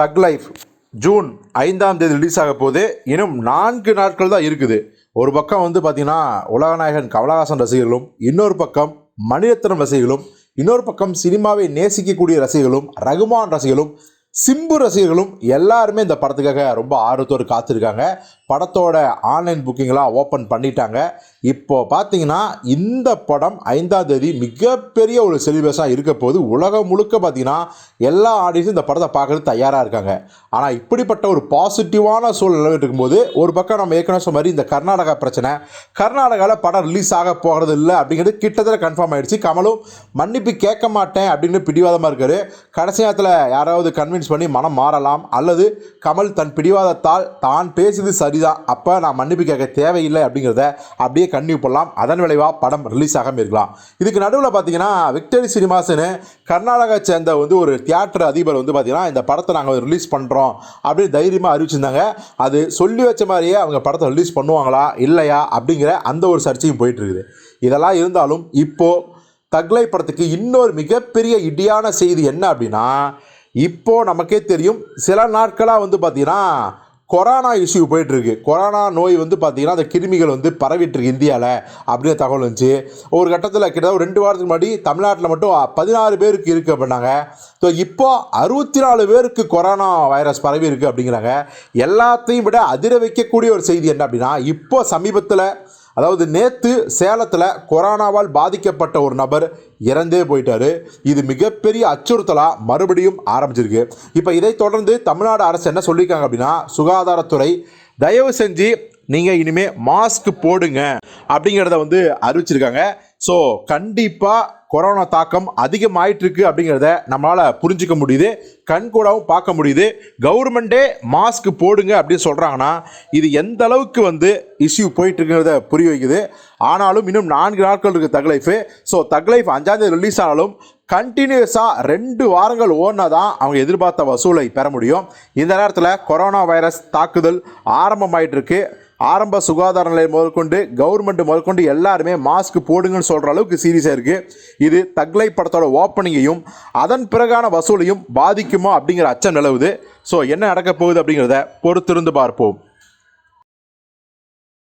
தக் life June ஐந்தாம் தேதி ரிலீஸ் ஆக போது இன்னும் நான்கு நாட்கள் தான் இருக்குது. ஒரு பக்கம் வந்து பார்த்தீங்கன்னா உலகநாயகன் கமலஹாசன் ரசிகர்களும் இன்னொரு பக்கம் மணிரத்னம் ரசிகர்களும் இன்னொரு பக்கம் சினிமாவை நேசிக்கக்கூடிய ரசிகர்களும் ரகுமான் ரசிகர்களும் சிம்பு ரசிகர்களும் எல்லாருமே இந்த படத்துக்காக ரொம்ப ஆர்வத்தோடு காத்திருக்காங்க. படத்தோட ஆன்லைன் புக்கிங்லாம் ஓப்பன் பண்ணிட்டாங்க. இப்போ பார்த்தீங்கன்னா இந்த படம் ஐந்தாம் தேதி மிகப்பெரிய ஒரு செலிபஸாக இருக்க போது உலகம் முழுக்க பார்த்தீங்கன்னா எல்லா ஆடியன்ஸும் இந்த படத்தை பார்க்கறது தயாராக இருக்காங்க. ஆனால் இப்படிப்பட்ட ஒரு பாசிட்டிவான சூழல் இருக்கும்போது ஒரு பக்கம் நம்ம ஏற்கனவே சொன்ன மாதிரி இந்த கர்நாடகா பிரச்சனை கர்நாடகாவில் படம் ரிலீஸ் ஆக போகிறது இல்லை அப்படிங்கிறது கிட்டத்தட்ட கன்ஃபார்ம் ஆகிடுச்சு கமலும் மன்னிப்பு கேட்க மாட்டேன் அப்படின்னு பிடிவாதமாக இருக்காரு. கடைசி நேரத்தில் யாராவது கன்வின்ஸ் பண்ணி மனம் மாறலாம். அல்லது கமல் தன் பிடிவாதத்தால் தான் பேசியது சரி சரிதான் அப்போ நான் மன்னிப்பு கேட்க தேவையில்லை அப்படிங்கிறத அப்படியே கன்னியூ பண்ணலாம் அதன் விளைவாக படம் ரிலீஸ் ஆகாமல் இருக்கலாம். இதுக்கு நடுவில் பார்த்தீங்கன்னா விக்டரி சினிமாஸ்னு கர்நாடகா சேர்ந்த வந்து ஒரு தியேட்டர் அதிபர் வந்து பார்த்தீங்கன்னா இந்த படத்தை நாங்கள் ரிலீஸ் பண்ணுறோம் அப்படின்னு தைரியமாக அறிவிச்சிருந்தாங்க. அது சொல்லி வச்ச மாதிரியே அவங்க படத்தை ரிலீஸ் பண்ணுவாங்களா இல்லையா அப்படிங்கிற அந்த ஒரு சர்ச்சையும் போயிட்டுருக்குது. இதெல்லாம் இருந்தாலும் இப்போது தக்லை படத்துக்கு இன்னொரு மிகப்பெரிய இடியான செய்தி என்ன அப்படின்னா இப்போ நமக்கே தெரியும் சில நாட்களாக வந்து பார்த்திங்கன்னா கொரோனா இஷ்யூ போயிட்டுருக்கு. கொரோனா நோய் வந்து பார்த்தீங்கன்னா அந்த கிருமிகள் வந்து பரவிட்டுருக்கு இந்தியாவில் அப்படின்னு தகவல் இருந்துச்சு ஒரு கட்டத்தில் கிட்டத்தட்ட ஒரு ரெண்டு வாரத்துக்கு முன்னாடி தமிழ்நாட்டில் மட்டும் பதினாறு பேருக்கு இருக்குது அப்படின்னாங்க. ஸோ இப்போ அறுபத்தி நாலு பேருக்கு கொரோனா வைரஸ் பரவி இருக்குது அப்படிங்கிறாங்க. எல்லாத்தையும் விட அதிர வைக்கக்கூடிய ஒரு செய்தி என்ன அப்படின்னா இப்போ சமீபத்தில் அதாவது நேற்று சேலத்தில் கொரோனாவால் பாதிக்கப்பட்ட ஒரு நபர் இறந்தே போயிட்டாரு. இது மிகப்பெரிய அச்சுறுத்தலாக மறுபடியும் ஆரம்பிச்சிருக்கு. இப்போ இதை தொடர்ந்து தமிழ்நாடு அரசு என்ன சொல்லியிருக்காங்க அப்படின்னா சுகாதாரத்துறை தயவு செஞ்சு நீங்கள் இனிமேல் மாஸ்க் போடுங்க அப்படிங்கிறத வந்து அறிவிச்சிருக்காங்க. ஸோ கண்டிப்பாக கொரோனா தாக்கம் அதிகமாயிட்டு இருக்கு அப்படிங்கிறத நம்மளால் புரிஞ்சுக்க முடியுது. கண் கூடவும் பார்க்க முடியுது. கவர்மெண்ட்டே மாஸ்க் போடுங்க அப்படின்னு சொல்கிறாங்கன்னா இது எந்த அளவுக்கு வந்து இஷ்யூ போயிட்டுருக்கிறத புரிய வைக்குது. ஆனாலும் இன்னும் நான்கு நாட்கள் இருக்குது Thug Life so Thug Life அஞ்சாந்தேதி ரிலீஸ் ஆனாலும் கண்டினியூஸாக ரெண்டு வாரங்கள் ஓடினா தான் அவங்க எதிர்பார்த்த வசூலை பெற முடியும். இந்த நேரத்தில் கொரோனா வைரஸ் தாக்குதல் ஆரம்பமாயிட்டு இருக்குது ஆரம்ப சுகாதார நிலையம் முதற்கொண்டு கவர்மெண்ட் முதற்கொண்டு எல்லாருமே மாஸ்க் போடுங்கன்னு சொல்கிற அளவுக்கு சீரியஸாக இருக்குது இது தக்லை படத்தோட ஓப்பனிங்கையும் அதன் பிறகான வசூலையும் பாதிக்குமா அப்படிங்கிற அச்சம் நிலவுது. ஸோ என்ன நடக்க போகுது அப்படிங்கிறத பொறுத்திருந்து பார்ப்போம்.